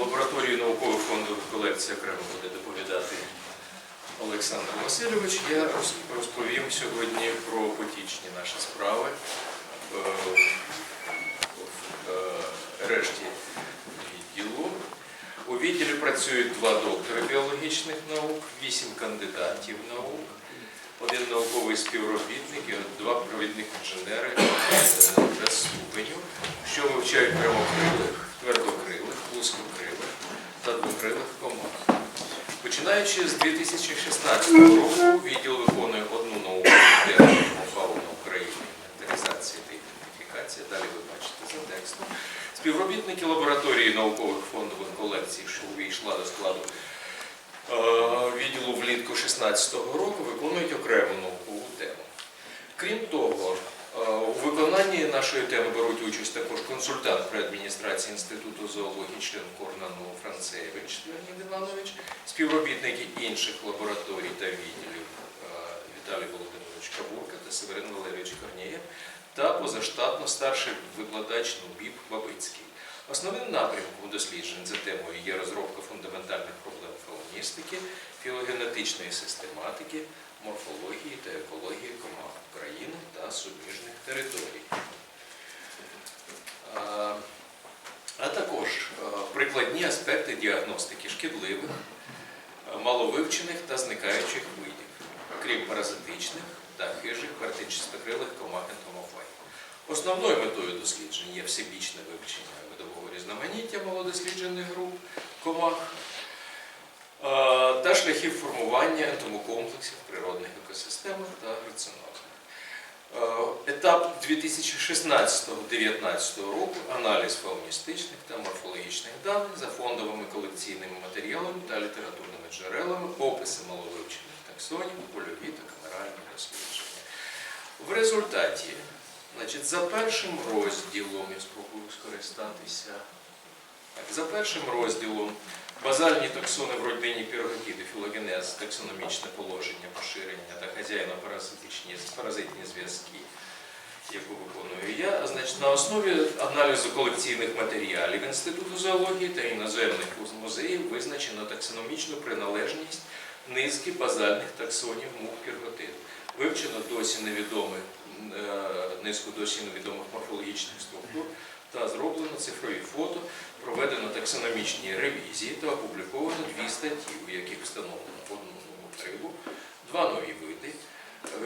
лабораторії наукових фондових колекцій окремо буде доповідати Олександр Васильович. Я розповім сьогодні про потічні наші справи. Е, е, решті відділу. У відділі працюють два доктори біологічних наук, вісім кандидатів наук, один науковий співробітник і два провідних інженери без ступеню, що вивчають прямокрилих, твердокрилих, та двокрилих комах. Починаючи з 2016 року, відділ виконує одну науку тему фауна України, інвентаризація та ідентифікація. Далі ви бачите за текстом. Співробітники лабораторії наукових фондових колекцій, що увійшла до складу е, відділу влітку 2016 року, виконують окрему наукову тему. Крім того, у виконанні нашої теми беруть участь також консультант при адміністрації Інституту зоології, член Корнану Францевич Леонід Іванович, співробітники інших лабораторій та відділів е, Віталій Володимирович Кабурка та Северин Валерійович Корнієв та позаштатно старший викладач НУБІП Бабицький. Основним напрямком досліджень за темою є розробка фундаментальних проблем фауністики, філогенетичної систематики, морфології та екології комах України та суміжних територій. А, також прикладні аспекти діагностики шкідливих, маловивчених та зникаючих видів, крім паразитичних та хижих квартичистокрилих комах ентомофай. Основною метою досліджень є всебічне вивчення видового різноманіття малодосліджених груп комах шляхів формування ентомокомплексів природних екосистемах та граціонах. Е, Етап 2016-2019 року аналіз фауністичних та морфологічних даних за фондовими колекційними матеріалами та літературними джерелами, описи маловивчених таксонів, польові та камеральні дослідження. В результаті, значить, за першим розділом, я спробую скористатися. За першим розділом базальні таксони в родині пірогатіди, філогенез, таксономічне положення, поширення та хазяїно-паразитичні паразитні зв'язки, яку виконую я, значить, на основі аналізу колекційних матеріалів Інституту зоології та іноземних музеїв визначено таксономічну приналежність низки базальних таксонів мух пірготин. Вивчено досі невідомих е, низку досі невідомих морфологічних структур та зроблено цифрові фото, проведено таксономічні ревізії та опубліковано дві статті, у яких встановлено одну нову трибу, два нові види,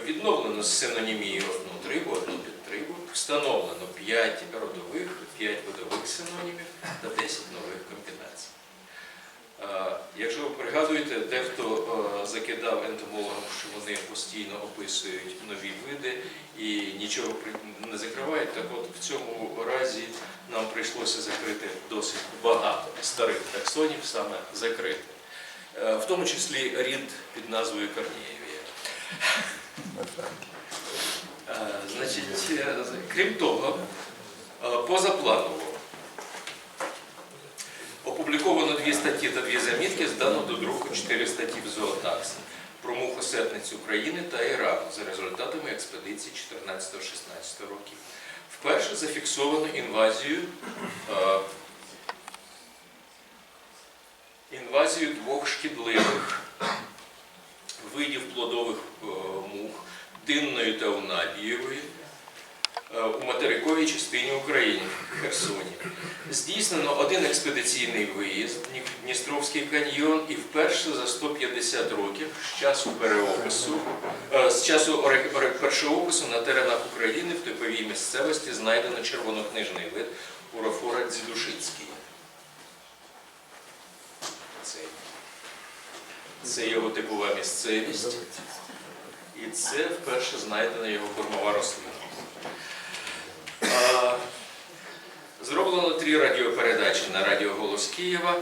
відновлено синонімію одну трибу, одну підтрибу, встановлено 5 родових, 5 видових синонімів та 10 нових комбінацій. Е, Якщо ви пригадуєте, дехто е, закидав ентомологам, що вони постійно описують нові види і нічого не закривають, так от в цьому разі нам прийшлося закрити досить багато старих таксонів, саме закрити. Е, В тому числі рід під назвою Корнієвія. Значить, крім того, позапланово Опубліковано дві статті та дві замітки, здано до друку чотири статті в зоотаксі про мухосепниць України та Ірану за результатами експедиції 14-16 років. Вперше зафіксовано інвазію, е, інвазію двох шкідливих видів плодових е, мух динної та унабієвої у материковій частині України в Херсоні. Здійснено один експедиційний виїзд в Дністровський каньйон і вперше за 150 років з часу переопису, е, з часу оре- першоопису на теренах України в типовій місцевості знайдено червонокнижний вид урофора дзідушицький. Це, його типова місцевість. І це вперше знайдена його кормова рослина. А, Зроблено три радіопередачі на Радіо Голос Києва,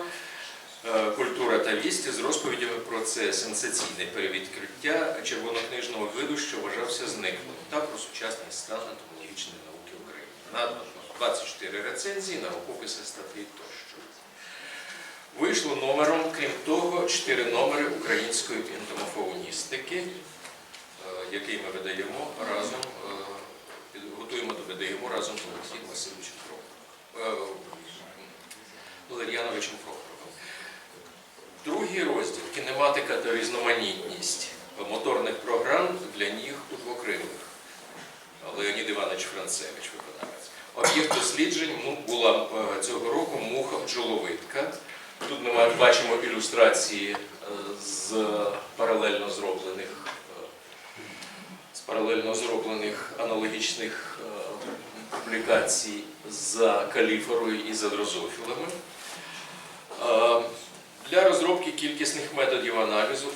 е, Культура та вісті з розповідями про це сенсаційне перевідкриття червонокнижного виду, що вважався зниклим, та про сучасний стан ентомологічної науки України. Надано 24 рецензії на рукописи статей тощо. Вийшло номером, крім того, 4 номери української ентомофауністики, е, який ми видаємо разом, е, готуємо та видаємо разом з Олексієм Васильовичем Прохором. Валер'яновичем Прохором. Другий розділ кінематика та різноманітність моторних програм для ніг у двокрилих. Леонід Іванович Францевич виконавець. Об'єкт досліджень була е, цього року муха бджоловидка. Тут ми бачимо ілюстрації е, з паралельно зроблених е, з паралельно зроблених аналогічних е, публікацій за каліфорою і за дрозофілами. Для розробки кількісних методів аналізу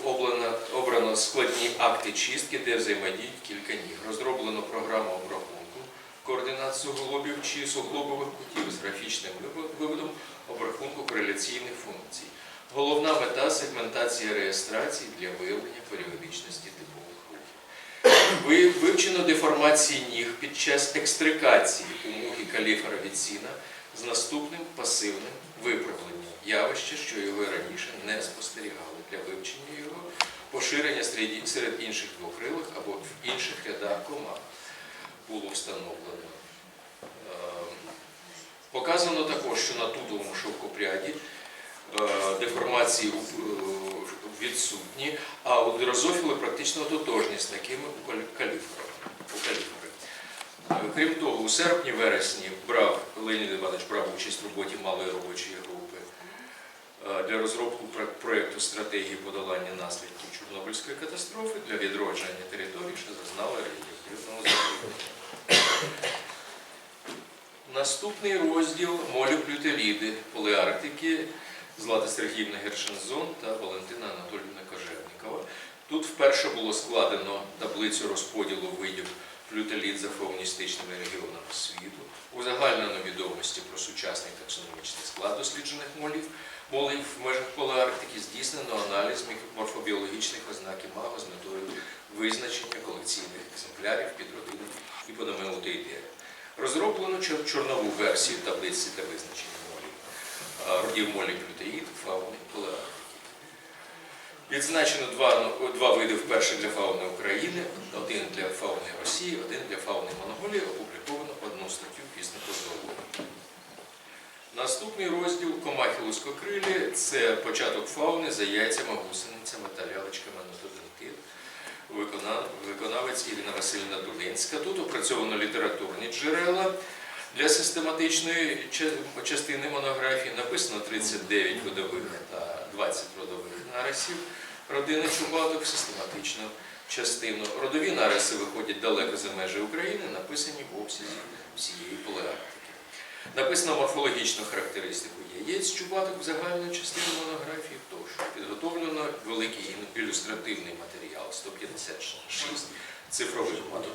обрано, складні акти чистки, де взаємодіють кілька ніг. Розроблено програму обрахунку координат суглобів чи суглобових кутів з графічним виводом обрахунку кореляційних функцій. Головна мета сегментація реєстрації для виявлення періодичності. Ви- Вивчено деформації ніг під час екстрикації у мухи каліфера від сіна з наступним пасивним виправленням явища, що його раніше не спостерігали для вивчення його поширення серед, інших двокрилих або в інших рядах команд було встановлено. Ем, Показано також, що на тутовому шовкопряді деформації е, відсутні, а у дрозофіли практично тотожні з такими у калі- каліферах. у каліфери. Е, Крім того, у серпні-вересні брав Леонід Іванович брав участь в роботі малої робочої групи е, для розробки про- проєкту стратегії подолання наслідків Чорнобильської катастрофи для відродження територій, що зазнали радіоактивного забруднення. Наступний розділ молюплютеліди поліарктики Злата Сергіївна Гершензон та Валентина Анатоліївна Кожевникова. Тут вперше було складено таблицю розподілу видів плютелід за фауністичними регіонами світу, узагальнено відомості про сучасний таксономічний склад досліджених молів, молів в межах поліарктики, здійснено аналіз морфобіологічних ознак імаго з метою визначення колекційних екземплярів підродини іпономеутеїдея. Розроблено чорнову версію таблиці для визначення молів, а, плютеїд, фауни, поліарктики. Відзначено два, ну, два види вперше для фауни України, один для фауни Росії, один для фауни Монголії. Опубліковано одну статтю після позову. Наступний розділ комахи лускокрилі це початок фауни за яйцями, гусеницями та лялечками нотодентит. Викона- Виконавець Ірина Васильівна Дулинська. Тут опрацьовано літературні джерела. Для систематичної частини монографії написано 39 видових та 20 родових нарисів родини Чубаток, систематичну частину. Родові нариси виходять далеко за межі України, написані в обсязі всієї полеарктики. Написано морфологічну характеристику яєць чубаток в загальну частину монографії, тощо підготовлено великий ілюстративний матеріал 156 цифрових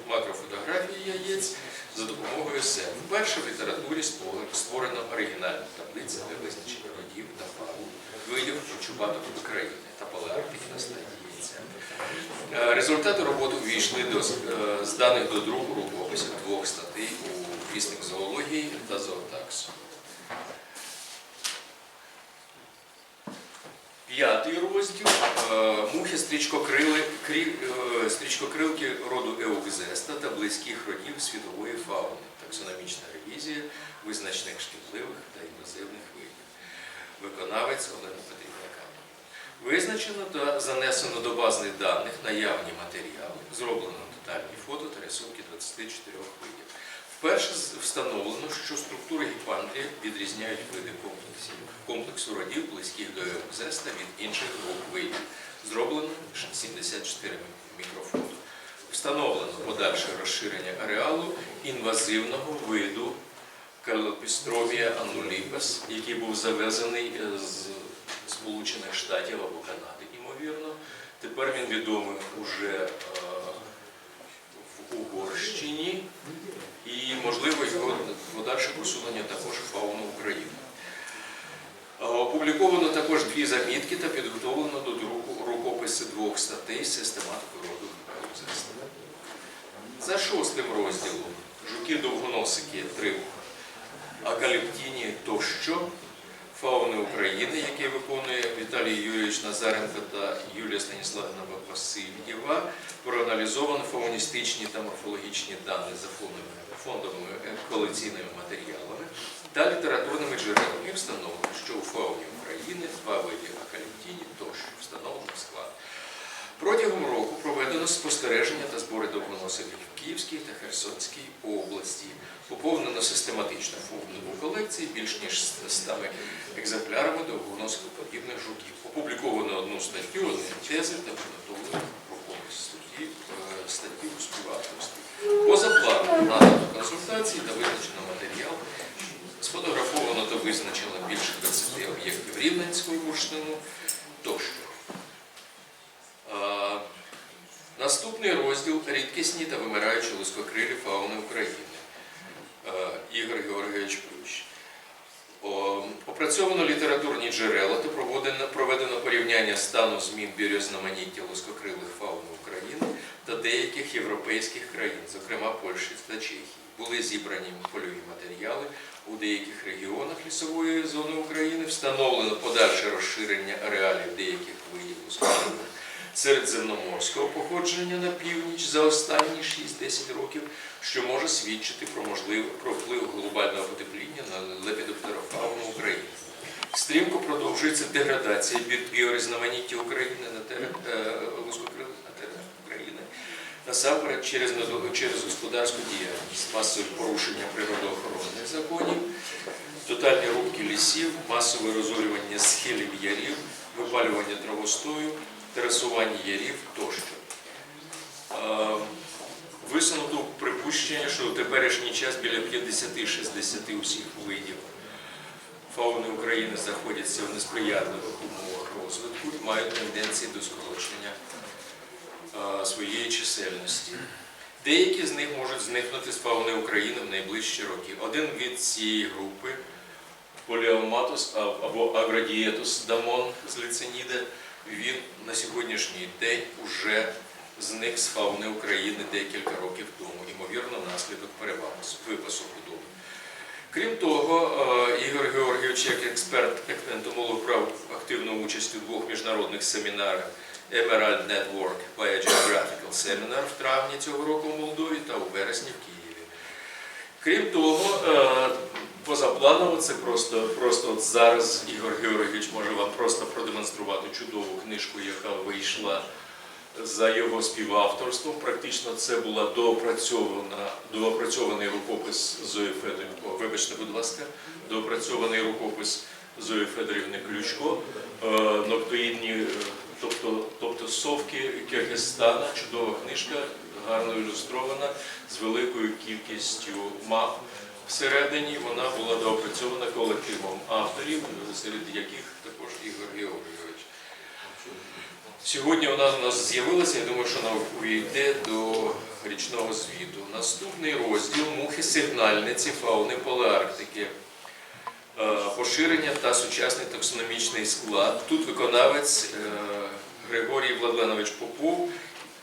макрофотографій яєць за допомогою СЕМ. Вперше в літературі створ- створено оригінальну таблицю для визначення родів та фаун, видів чубаток України та палеарктики на стадії яйця. Е, Результати роботи увійшли до е, даних до другу рукописів двох статей у вісник зоології та зоотаксу. П'ятий розділ е, мухи е, стрічкокрилки роду Еукзеста та близьких родів світової фауни, таксономічна ревізія визначних шкідливих та інвазивних видів. Виконавець Олена Петрівна Кам'янова. Визначено та занесено до базних даних наявні матеріали, зроблено детальні фото та рисунки 24 видів. Вперше встановлено, що структури гіпандрія відрізняють види комплексів, комплексу родів, близьких до еокзеста від інших груп видів. Зроблено 74 мікрофото. Встановлено подальше розширення ареалу інвазивного виду Калопістровія аннуліпес, який був завезений е, з Сполучених Штатів або Канади, ймовірно. Тепер він відомий уже е, Угорщині і, можливо, його подальше просунення також фауну України. Опубліковано також дві замітки та підготовлено до друку рукописи двох статей з систематикою роду Еукзеста. За шостим розділом жуки довгоносики три акаліптіні тощо фауни України, який виконує Віталій Юрійович Назаренко та Юлія Станіславівна Васильєва, проаналізовано фауністичні та морфологічні дані за фондовими, фондовими колекційними матеріалами та літературними джерелами і встановлено, що у фауні України два види акалітіні тощо встановлено склад. Протягом року проведено спостереження та збори довгоносиків в Київській та Херсонській області. Поповнено систематично фондову колекцію більш ніж 100 екземплярами довгоносикоподібних жуків. Опубліковано одну статтю, одні тези та підготовлено рухомість статті, е, статті у співавторстві. Поза планом надано консультації та визначено матеріал. Сфотографовано та визначено більше 20 об'єктів Рівненського бурштину тощо. Наступний розділ рідкісні та вимираючі лускокрилі фауни України. Е, Ігор Георгійович Плющ. О, Опрацьовано літературні джерела та проведено, проведено порівняння стану змін біорізноманіття лускокрилих фауни України та деяких європейських країн, зокрема Польщі та Чехії. Були зібрані польові матеріали у деяких регіонах лісової зони України, встановлено подальше розширення ареалів деяких видів лускокрилих середземноморського походження на північ за останні 6-10 років, що може свідчити про можливе про вплив глобального потепління на лепідоптерофауну України. Стрімко продовжується деградація бі- біорізноманіття України на е, України. Насамперед через, через господарську діяльність, масові порушення природоохоронних законів, тотальні рубки лісів, масове розорювання схилів ярів, випалювання травостою, терасування ярів тощо. Е, Висунуто припущення, що у теперішній час біля 50-60 усіх видів фауни України знаходяться в несприятливих умовах розвитку і мають тенденції до скорочення е, своєї чисельності. Деякі з них можуть зникнути з фауни України в найближчі роки. Один від цієї групи поліоматус або аградієтус дамон з лиценіда, він на сьогоднішній день уже зник з фауни України декілька років тому, ймовірно, внаслідок перевагу випасу худоби. Крім того, е, Ігор Георгійович, як експерт, як ентомолог, брав активну участь у двох міжнародних семінарах Emerald Network Biogeographical Seminar в травні цього року в Молдові та у вересні в Києві. Крім того, е, позапланово це просто, просто от зараз Ігор Георгійович може вам просто продемонструвати чудову книжку, яка вийшла за його співавторством. Практично це була доопрацьована, доопрацьований рукопис Зої Федорівни. О, Вибачте, будь ласка, доопрацьований рукопис Зої Федорівни Ключко, е, ноктоїдні, е, тобто, тобто совки Киргизстана, чудова книжка, гарно ілюстрована, з великою кількістю мап. Всередині вона була доопрацьована колективом авторів, серед яких також Ігор Георгійович. Сьогодні вона у нас з'явилася, я думаю, що вона увійде до річного звіту. Наступний розділ мухи сигнальниці фауни Поліарктики. Е, Поширення та сучасний таксономічний склад. Тут виконавець е, Григорій Владленович Попов,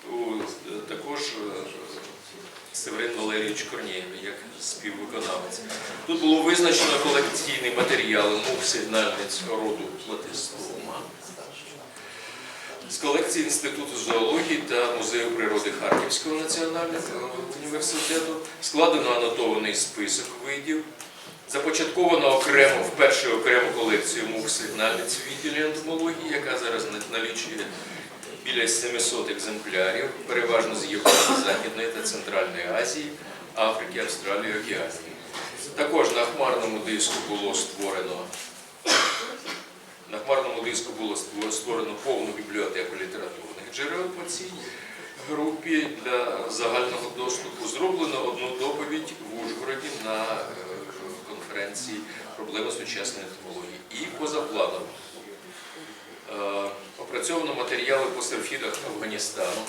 е, також Северин Валерійович Корнієв, як співвиконавець. Тут було визначено колекційні матеріали мух сигнальниць роду платистома з колекції Інституту зоології та Музею природи Харківського національного університету складено анотований список видів. Започатковано окремо вперше окрему колекцію мух сигнальниць відділі ентомології, яка зараз налічує біля 700 екземплярів, переважно з Європи, Західної та Центральної Азії, Африки, Австралії, Океанії. Також на хмарному диску було створено на хмарному диску було створено повну бібліотеку літературних джерел по цій групі для загального доступу. Зроблено одну доповідь в Ужгороді на е, конференції проблеми сучасної ентомології і позапланово. Е, Опрацьовано матеріали по серфідах Афганістану,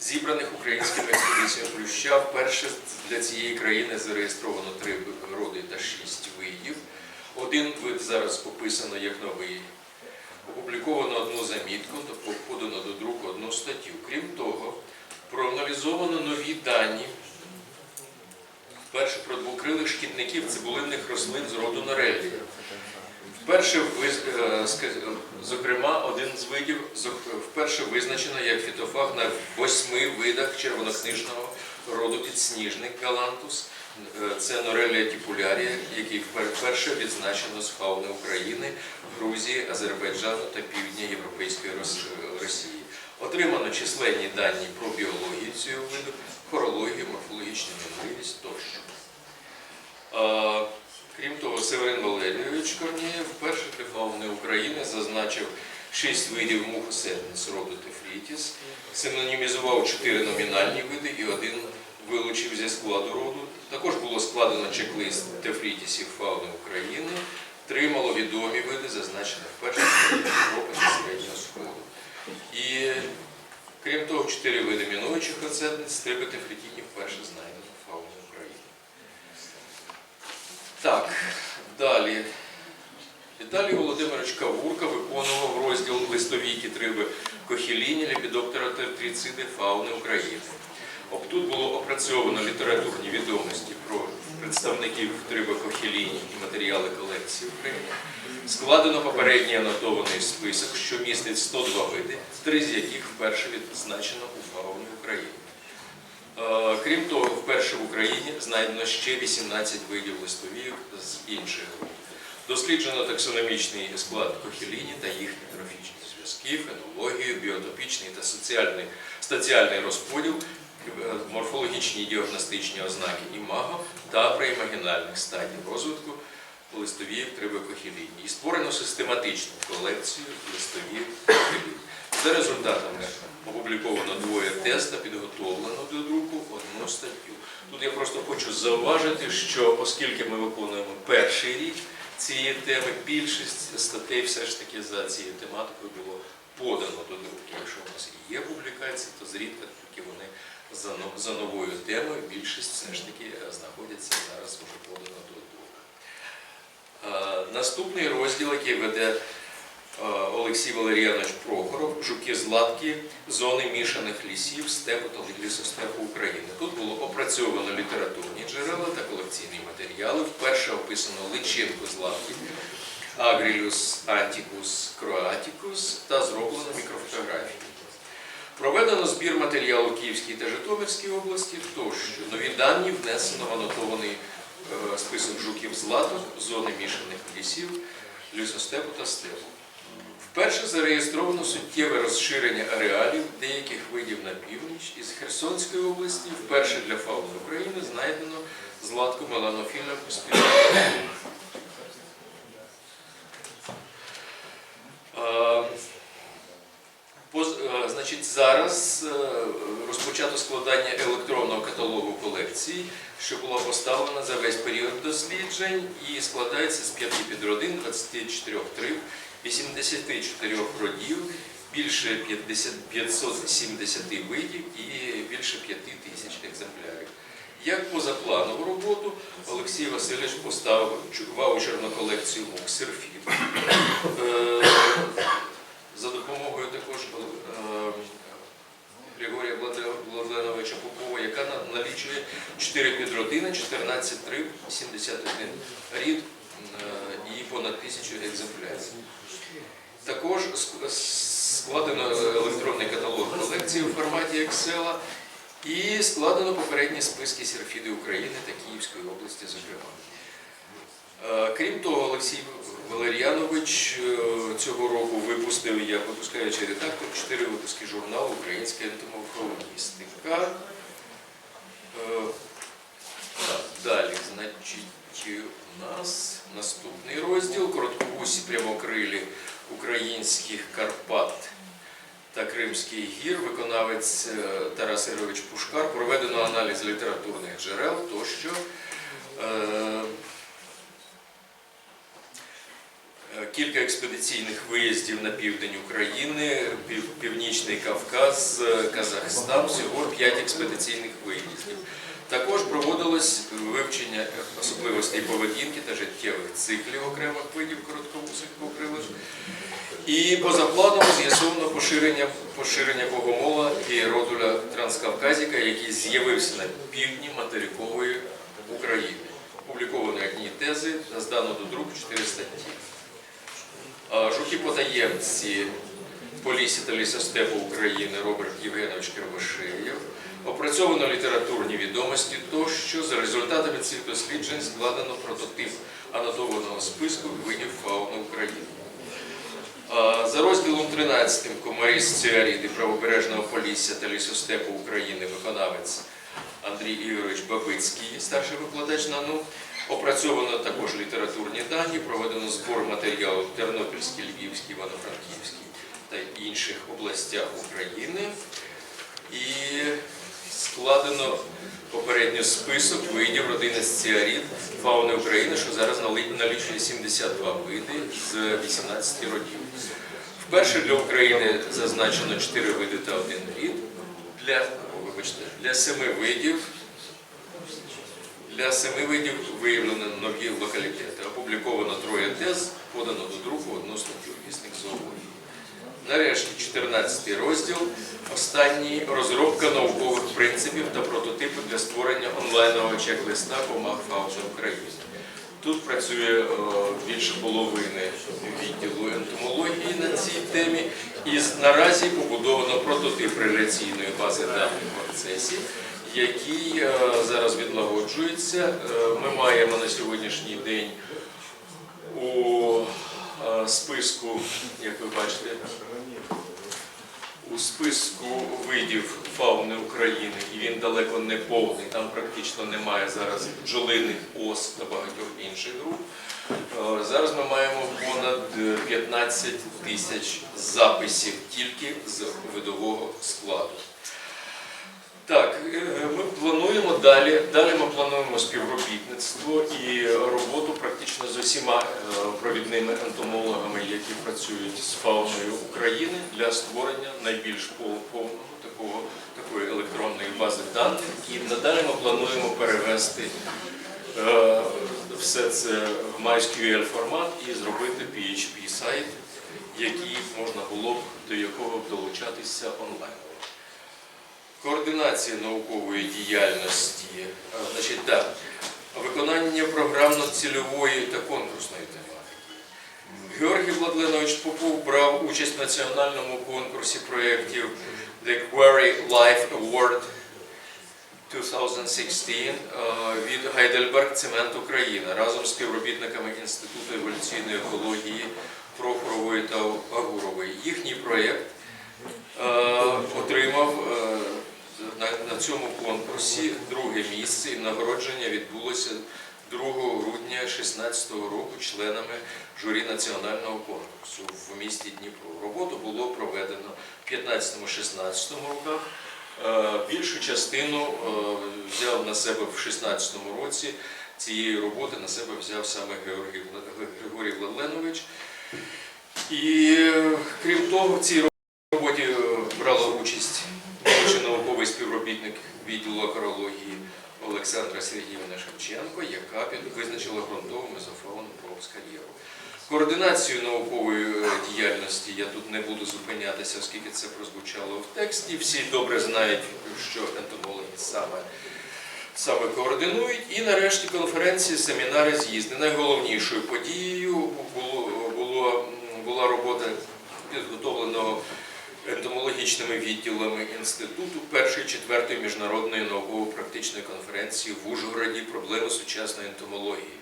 зібраних українськими експедиціями Плюща. Вперше для цієї країни зареєстровано три роди та шість видів. Один вид зараз описано як новий. Опубліковано одну замітку подано до друку одну статтю. Крім того, проаналізовано нові дані. Вперше про двокрилих шкідників цибулинних рослин з роду Нореллія. Вперше, е, зокрема, один з видів вперше визначено як фітофаг на восьми видах червонокнижного роду підсніжник галантус. Е, Це Норелія тіпулярія, який вперше відзначено з фауни України Грузії, Азербайджану та Півдня Європейської Росії. Отримано численні дані про біологію цього виду, хорологію, морфологічну можливість тощо. Крім того, Северин Валерійович Корнієв вперше для фауни України зазначив шість видів мухоседниць роду Тефрітіс, синонімізував чотири номінальні види і один вилучив зі складу роду. Також було складено чек-лист Тефрітісів фауни України, три маловідомі види, зазначені в Європи та Середнього Сходу. І крім того, чотири види мінуючих оцетниць, стриби тефрітінів вперше знайдено в фауні України. Так, далі. Віталій Володимирович Кавурка виконував розділ листові триби Кохіліні Лепідоптера тертріциди фауни України. Об тут було опрацьовано літературні відомості про представників триби Кохіліні і матеріали колекції України. Складено попередній анотований список, що містить 102 види, три з яких вперше відзначено у фауні України. Е, Крім того, вперше в Україні знайдено ще 18 видів листовів з інших груп. Досліджено таксономічний склад кохіліні та їхні трофічні зв'язки, фенологію, біотопічний та соціальний, розподіл, морфологічні діагностичні ознаки імаго та преімагінальних стадій розвитку листовів трибекохіліні. І створено систематичну колекцію листовів кохіліні. За результатами опубліковано двоє тест та підготовлено до друку одну статтю. Тут я просто хочу зауважити, що оскільки ми виконуємо перший рік цієї теми, більшість статей все ж таки за цією тематикою було подано до друку. Якщо у нас і є публікації, то зрідка таки вони за, новою темою, більшість все ж таки е, знаходяться зараз вже подано до друку. Е, Наступний розділ, який веде е, Олексій Валеріанович Прохоров, жуки златки, зони мішаних лісів, степу та лісостепу України. Тут було опрацьовано літературні джерела та колекційні матеріали. Вперше описано личинку златки Агрілюс антикус кроатікус та зроблено мікрофотографії. Проведено збір матеріалу Київській та Житомирській області, тощо нові дані внесено в анотований е, список жуків златок, зони мішаних лісів, лісостепу та степу. Вперше зареєстровано суттєве розширення ареалів деяких видів на північ із Херсонської області. Вперше для фауни України знайдено златку меланофіля поспільного. Поз- е, Значить, зараз е, розпочато складання електронного каталогу колекцій, що була поставлена за весь період досліджень і складається з п'яти підродин, 24 триб, 84 родів, більше 50 570 видів і більше 5 тисяч екземплярів. Як позапланову роботу Олексій Васильович поставив ваучерну колекцію мук серфіт. Е, за допомогою також е, Григорія Владленовича Попова, яка налічує 4 підродини, 14 триб, 71 рід е, і понад тисячу екземплярів. Також складено електронний каталог колекції у форматі Excel і складено попередні списки серфіди України та Київської області, зокрема. Е, Крім того, Олексій Валеріанович е, цього року випустив як випускаючий редактор чотири випуски журналу Українська ентомофоністика. Е, Далі, значить, у нас наступний розділ коротковусі прямокрилі українських Карпат та Кримський гір, виконавець е, Тарас Ігорович Пушкар, проведено аналіз літературних джерел тощо. Е, Е, Кілька експедиційних виїздів на південь України, Пів- Північний Кавказ, е, Казахстан, всього п'ять експедиційних виїздів. Також проводилось вивчення особливостей поведінки та життєвих циклів окремих видів коротковусих покрилиш. І поза планом з'ясовано поширення, поширення богомола і родуля транскавказіка, який з'явився на півдні материкової України. Опубліковано як тези, здано до друку 4 статті. А, Жуки-потаємці по лісі та лісостепу України Роберт Євгенович Кривошеєв. Опрацьовано літературні відомості тощо. За результатами цих досліджень складено прототип анотованого списку видів фауни України. За розділом 13 комаріс ціаріди правобережного полісся та лісостепу України виконавець Андрій Ігорович Бабицький, старший викладач НАНУ. Опрацьовано також літературні дані, проведено збор матеріалу в Тернопільській, Львівській, Івано-Франківській та інших областях України. І складено попередньо список видів родини сціарід фауни України, що зараз налічує 72 види з 18 родів. Вперше для України зазначено 4 види та 1 рід. Для, вибачте, для 7 видів для семи видів виявлено нові локалітети. Опубліковано троє тез, подано до друку одну статтю «Вісник зоології». Нарешті 14 розділ. Останній розробка наукових принципів та прототипу для створення онлайнового чек-листа комах фауни України. Тут працює е, більше половини відділу ентомології на цій темі, і наразі побудовано прототип реляційної бази даних в процесі, який е, зараз відлагоджується. Е, Ми маємо на сьогоднішній день у е, списку, як ви бачите, у списку видів фауни України, і він далеко не повний, там практично немає зараз бджолиних ос та багатьох інших груп. Зараз ми маємо понад е, 15 тисяч записів тільки з видового складу. Так, е, ми плануємо далі. Далі ми плануємо співробітництво і роботу практично з усіма е, провідними ентомологами, які працюють з фауною України для створення найбільш повного такого такої електронної бази даних. І надалі ми плануємо перевести е, все це в MySQL формат і зробити PHP сайт, який можна було б до якого долучатися онлайн. Координація наукової діяльності, е, значить, так, виконання програмно-цільової та конкурсної тематики. Георгій Владленович Попов брав участь в національному конкурсі проєктів The Query Life Award 2016 е, від Heidelberg Цемент Україна разом з співробітниками Інституту еволюційної екології Прохорової та Агурової. Їхній проєкт е, отримав е, на, на цьому конкурсі друге місце і нагородження відбулося 2 грудня 2016 року членами журі національного конкурсу в місті Дніпро. Роботу було проведено в 15-16 роках. Е, Більшу частину е, взяв на себе в 2016 році. Цієї роботи на себе взяв саме Григорій Владленович. І е, крім того, в цій роботі брала участь науковий співробітник відділу акарології Олександра Сергіївна Шевченко, яка визначила ґрунтову мезофауну Пробс-кар'єру. Координацію наукової е, діяльності я тут не буду зупинятися, оскільки це прозвучало в тексті. Всі добре знають, що ентомологи саме, саме координують. І нарешті конференції, семінари, з'їзди. Найголовнішою подією було, було, була робота підготовленого ентомологічними відділами інституту першої четвертої міжнародної науково-практичної конференції в Ужгороді проблеми сучасної ентомології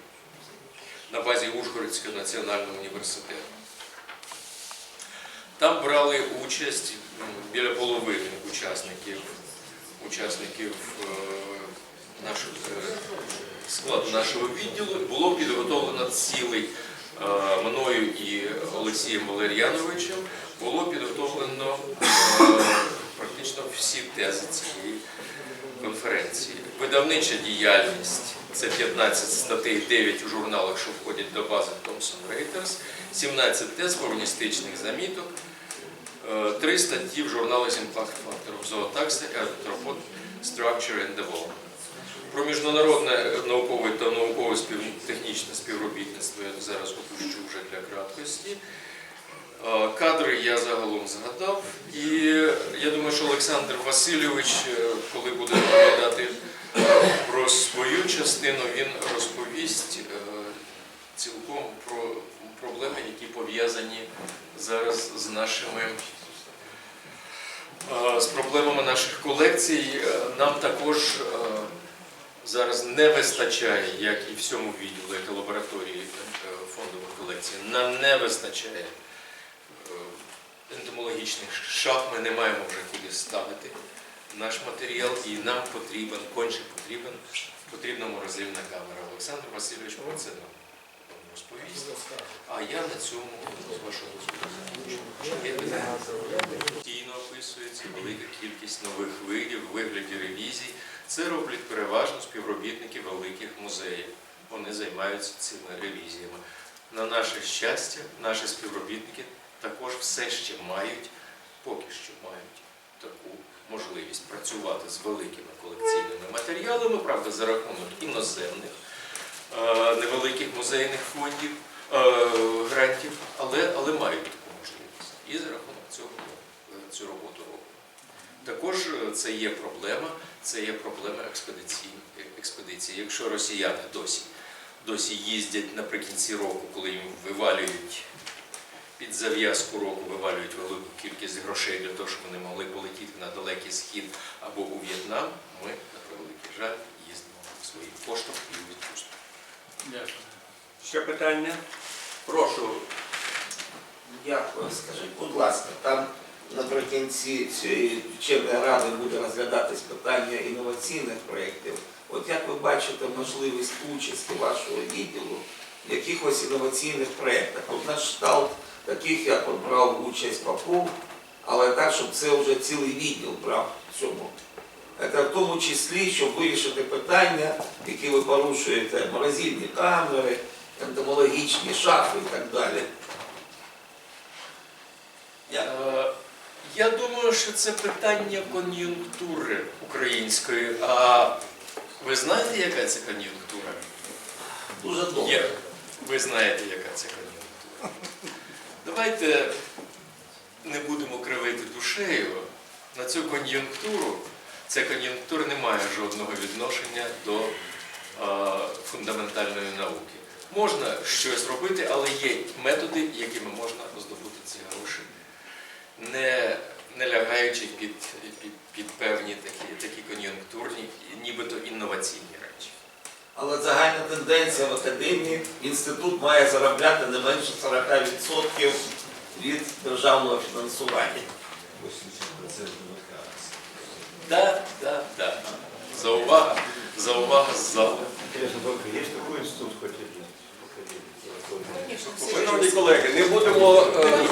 на базі Ужгородського національного університету. Там брали участь біля половини учасників, учасників е, нашого е, складу нашого відділу. Було підготовлено цілий е, мною і Олексієм Валер'яновичем. Було підготовлено е, практично всі тези цієї конференції. Видавнича діяльність це 15 статей, 9 у журналах, що входять до бази Thomson Reuters, 17 тез формістичних заміток, 3 статті в журналах Impact Factor of Zootax та Structure and Development. Про міжнародне наукове та наукове співтехнічне співробітництво я зараз опущу вже для краткості. Е, Кадри я загалом згадав, і я думаю, що Олександр Васильович, е, коли буде розповідати про свою частину, він розповість е, цілком про проблеми, які пов'язані зараз з нашими е, з проблемами наших колекцій. Е, Нам також е, зараз не вистачає, як і всьому відділу, як і лабораторії е, фондової колекції, нам не вистачає е, технологічних шах ми не маємо вже куди ставити наш матеріал, і нам потрібен, конче потрібен, потрібна морозильна камера. Олександр Васильович про це нам розповість. А я на цьому, з вашого дозволу? Постійно описується велика кількість нових видів вигляді ревізій. Це роблять переважно співробітники великих музеїв. Вони займаються цими ревізіями. На наше щастя, наші співробітники також все ще мають, поки що мають таку можливість працювати з великими колекційними матеріалами, правда, за рахунок іноземних е, невеликих музейних фондів, е, грантів, але, але мають таку можливість. І за рахунок цього е, цю роботу роблять. Також це є проблема, це є проблема експедиції. експедиції. Якщо росіяни досі, досі їздять наприкінці року, коли їм вивалюють під зав'язку року, вивалюють велику кількість грошей для того, щоб вони могли полетіти на далекий схід або у В'єтнам, ми, на превеликий жаль, їздимо в своїх коштах і у відпустку. Дякую. Ще питання? Прошу. Дякую. Скажіть, будь ласка, там наприкінці цієї ради буде розглядатись питання інноваційних проєктів. От як ви бачите можливість участі вашого відділу в якихось інноваційних проєктах? От наш штат таких, як от брав участь Попов, але так, щоб це вже цілий відділ брав в цьому. Це в тому числі, щоб вирішити питання, які ви порушуєте, морозильні камери, ентомологічні шафи і так далі. Е, Я думаю, що це питання кон'юнктури української. А ви знаєте, яка це кон'юнктура? Дуже добре. Ви знаєте, яка це кон'юнктура. Давайте не будемо кривити душею. На цю кон'юнктуру ця кон'юнктура не має жодного відношення до е, фундаментальної науки. Можна щось робити, але є методи, якими можна здобути ці гроші, не, не лягаючи під, під, під певні такі, такі кон'юнктурні, нібито інноваційні речі. Але загальна тенденція в академії інститут має заробляти не менше 40% від державного фінансування. Да, да, да. За увагу, за увагу з залу. Шановні колеги, не будемо е,